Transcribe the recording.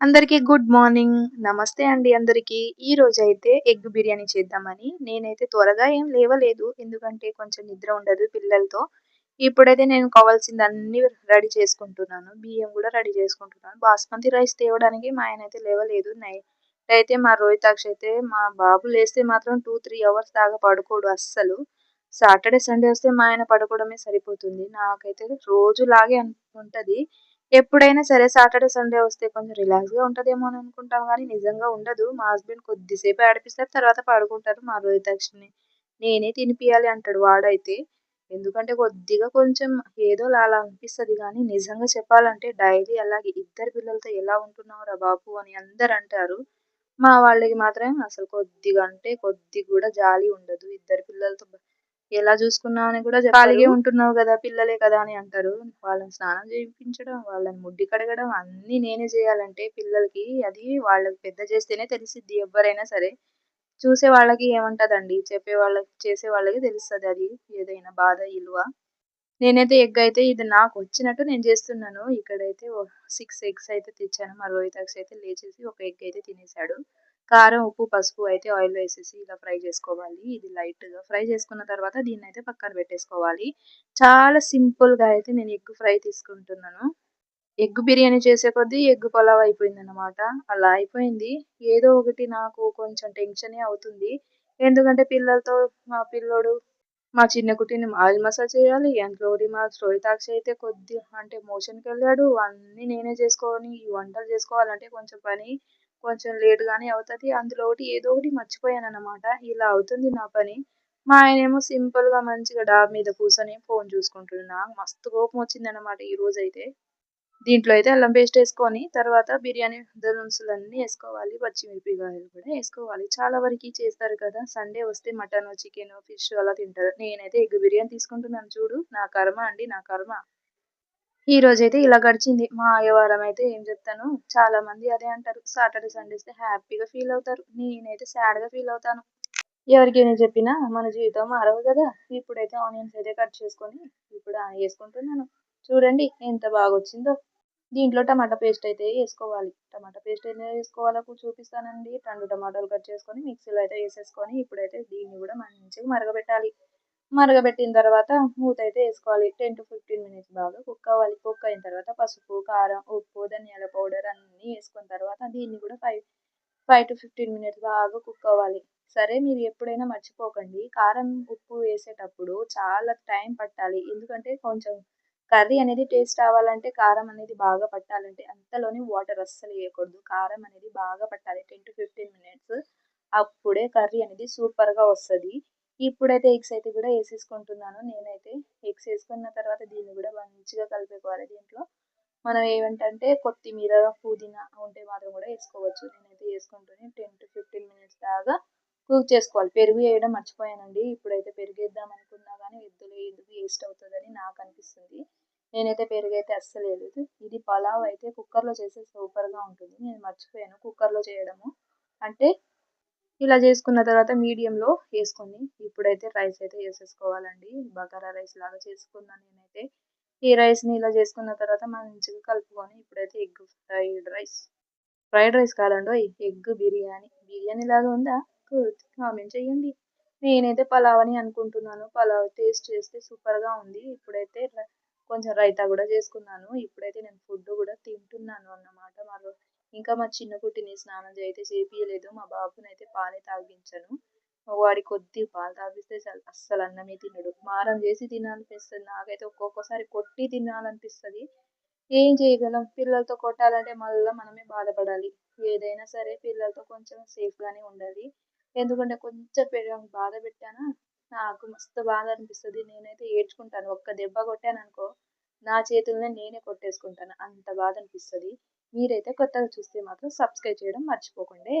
అందరికీ good morning. నమస్తే అండి అందరికీ. ఈ రోజు అయితే ఎగ్ బిర్యానీ చేద్దామని నేనైతే త్వరగా ఏం లేవలేదు. ఎందుకంటే కొంచెం నిద్ర ఉండదు పిల్లలతో. ఇప్పుడైతే నేను కావాల్సింది అన్ని రెడీ చేసుకుంటున్నాను. బియ్యం కూడా రెడీ చేసుకుంటున్నాను. బాస్మతి రైస్ తేవడానికి మా ఆయన అయితే లేవలేదు. నైట్ అయితే మా రోహితాక్ష అయితే మా బాబు లేస్తే మాత్రం టూ త్రీ అవర్స్ దాకా పడుకోడు అస్సలు. సాటర్డే సండే వస్తే మా ఆయన పడుకోవడమే సరిపోతుంది. నాకైతే రోజు లాగే ఉంటుంది. ఎప్పుడైనా సరే సాటర్డే సండే వస్తే కొంచెం రిలాక్స్గా ఉంటుందేమో అని అనుకుంటాం కానీ నిజంగా ఉండదు. మా హస్బెండ్ కొద్దిసేపు ఆడిపిస్తారు తర్వాత పడుకుంటారు మా రోహితాక్షని నేనే తినిపియాలి అంటాడు వాడైతే. ఎందుకంటే కొద్దిగా కొంచెం ఏదో అలా అనిపిస్తుంది కానీ నిజంగా చెప్పాలంటే డైలీ అలాగే ఇద్దరు పిల్లలతో ఎలా ఉంటున్నావురా బాబు అని అందరు అంటారు. మా వాళ్ళకి మాత్రం అసలు కొద్దిగా అంటే కొద్ది కూడా జాలి ఉండదు. ఇద్దరు పిల్లలతో ఎలా చూసుకున్నావు కూడా ఖాళీగా ఉంటున్నావు కదా పిల్లలే కదా అని అంటారు. వాళ్ళని స్నానం చేయించడం వాళ్ళని ముడ్డి కడగడం అన్నీ నేనే చేయాలంటే పిల్లలకి అది వాళ్ళకి పెద్ద చేస్తేనే తెలిసిద్ది ఎవరైనా సరే. చూసే వాళ్ళకి ఏమంటదండి? చెప్పే వాళ్ళకి చేసే వాళ్ళకి తెలుస్తుంది అది ఏదైనా బాధ ఇలువ. నేనైతే ఎగ్ అయితే ఇది నాకు వచ్చినట్టు నేను చేస్తున్నాను. ఇక్కడైతే సిక్స్ ఎగ్స్ అయితే తెచ్చాను. మా రోహితాక్స్ అయితే లేచేసి ఒక ఎగ్ అయితే తినేసాడు. కారం ఉప్పు పసుపు అయితే ఆయిల్ వేసేసి ఇలా ఫ్రై చేసుకోవాలి. ఇది లైట్గా ఫ్రై చేసుకున్న తర్వాత దీన్ని అయితే పక్కన పెట్టేసుకోవాలి. చాలా సింపుల్గా అయితే నేను ఎగ్ ఫ్రై తీసుకుంటున్నాను. ఎగ్ బిర్యానీ చేసే కొద్దీ ఎగ్ పొలావ్ అయిపోయింది అనమాట అలా అయిపోయింది. ఏదో ఒకటి నాకు కొంచెం టెన్షనే అవుతుంది. ఎందుకంటే పిల్లలతో మా పిల్లోడు మా చిన్న కుటీని ఆయిల్ మసాజ్ చేయాలి. ఎంట్లోడి మా శ్రోతాక్షి అయితే కొద్ది అంటే మోషన్కి వెళ్ళాడు. అన్నీ నేనే చేసుకొని ఈ వంటలు చేసుకోవాలంటే కొంచెం పని కొంచెం లేట్గానే అవుతుంది. అందులో ఒకటి ఏదో ఒకటి మర్చిపోయాను అనమాట ఇలా అవుతుంది నా పని. మా ఆయన ఏమో సింపుల్గా మంచిగా డాబ్ మీద కూర్చొని ఫోన్ చూసుకుంటున్నా. మస్తు కోపం వచ్చింది అనమాట ఈ రోజు అయితే దీంట్లో అయితే అల్లం పేస్ట్ వేసుకొని తర్వాత బిర్యానీ దినుసులన్నీ వేసుకోవాలి. పచ్చిమిరపికాయలు కూడా వేసుకోవాలి. చాలా వరకు చేస్తారు కదా. సండే వస్తే మటన్ చికెన్ ఫిష్ అలా తింటారు. నేనైతే ఎగ్ బిర్యానీ తీసుకుంటున్నాను. చూడు నా కర్మ అండి నా కర్మ. ఈ రోజైతే ఇలా గడిచింది. మా అయ్యవారం అయితే ఏం చెప్తాను? చాలా మంది అదే అంటారు. సాటర్డే సండేస్ హ్యాపీగా ఫీల్ అవుతారు. నేనైతే సాడ్గా ఫీల్ అవుతాను. ఎవరికైనా చెప్పినా మన జీవితం మారవు కదా. ఇప్పుడైతే ఆనియన్స్ అయితే కట్ చేసుకొని ఇప్పుడు వేసుకుంటున్నాను చూడండి ఎంత బాగా వచ్చిందో దీంట్లో టమాటా పేస్ట్ అయితే వేసుకోవాలి. టమాటా పేస్ట్ అయితే వేసుకోవాలో చూపిస్తానండి. రెండు టమాటాలు కట్ చేసుకొని మిక్సీలో అయితే వేసేసుకొని ఇప్పుడైతే దీన్ని కూడా మంచిగా మరగబెట్టాలి. మరగబెట్టిన తర్వాత మూత అయితే వేసుకోవాలి. టెన్ టు ఫిఫ్టీన్ మినిట్స్ బాగా కుక్ అవ్వాలి. కుక్ అయిన తర్వాత పసుపు కారం ఉప్పు ధనియాల పౌడర్ అన్నీ వేసుకున్న తర్వాత దీన్ని కూడా five five to fifteen minutes బాగా కుక్ అవ్వాలి. సరే మీరు ఎప్పుడైనా మర్చిపోకండి. కారం ఉప్పు వేసేటప్పుడు చాలా టైం పట్టాలి. ఎందుకంటే కొంచెం కర్రీ అనేది టేస్ట్ రావాలంటే కారం అనేది బాగా పట్టాలంటే అంతలోనే వాటర్ అస్సలు వేయకూడదు. కారం అనేది బాగా పట్టాలి. టెన్ టు ఫిఫ్టీన్ మినిట్స్ అప్పుడే కర్రీ అనేది సూపర్గా వస్తుంది. ఇప్పుడైతే ఎగ్స్ అయితే కూడా వేసేసుకుంటున్నాను. నేనైతే ఎగ్స్ వేసుకున్న తర్వాత దీన్ని కూడా మంచిగా కలిపేకోవాలి దీంట్లో. మనం ఏమిటంటే కొత్తిమీర పుదీనా ఉంటే మాత్రం కూడా వేసుకోవచ్చు. నేనైతే వేసుకుంటూనే టెన్ టు ఫిఫ్టీన్ మినిట్స్ దాకా కుక్ చేసుకోవాలి. పెరుగు వేయడం మర్చిపోయానండి. ఇప్పుడైతే పెరుగు వేద్దాం అనుకున్నా కానీ ఎద్దులు ఎందుకు వేస్ట్ అవుతుందని నాకు అనిపిస్తుంది. నేనైతే పెరుగు అయితే అస్సలు వేయలేదు ఇది పలావ్ అయితే కుక్కర్లో చేస్తే సూపర్గా ఉంటుంది. నేను మర్చిపోయాను కుక్కర్లో చేయడము. అంటే ఇలా చేసుకున్న తర్వాత మీడియంలో వేసుకొని ఇప్పుడైతే రైస్ అయితే వేసేసుకోవాలండి. బగారా రైస్ లాగా చేసుకున్నాను నేనైతే. ఈ రైస్ని ఇలా చేసుకున్న తర్వాత మంచిగా కలుపుకొని ఇప్పుడైతే egg fried rice. Fried rice కాదండి ఎగ్ బిర్యానీ. బిర్యానీ లాగా ఉందా? కామెంట్ చేయండి. నేనైతే పలావ్ అని అనుకుంటున్నాను. పలావ్ టేస్ట్ చేస్తే సూపర్గా ఉంది. ఇప్పుడైతే కొంచెం రైతా కూడా చేసుకున్నాను. ఇప్పుడైతే నేను ఫుడ్ కూడా తింటున్నాను అన్నమాట. మరో ఇంకా మా చిన్న కుట్టిని స్నానం అయితే చేపియలేదు. మా బాబునైతే పాలే తాగించాను. వాడి కొద్ది పాలు తాగిస్తే అస్సలు అన్నమే తినడు. మారం చేసి తినాలనిపిస్తుంది. నాకైతే ఒక్కొక్కసారి కొట్టి తినాలనిపిస్తుంది. ఏం చేయగలం? పిల్లలతో కొట్టాలంటే మళ్ళీ మనమే బాధపడాలి. ఏదైనా సరే పిల్లలతో కొంచెం సేఫ్గానే ఉండాలి. ఎందుకంటే కొంచెం బాధ పెట్టానా? నాకు మస్తు బాధ అనిపిస్తుంది. నేనైతే ఏడ్చుకుంటాను. ఒక్క దెబ్బ కొట్టాను అనుకో నా చేతులనే నేనే కొట్టేసుకుంటాను. అంత బాధ అనిపిస్తుంది. మీరైతే కొత్తగా చూస్తే మాత్రం సబ్స్క్రైబ్ చేయడం మర్చిపోకండి.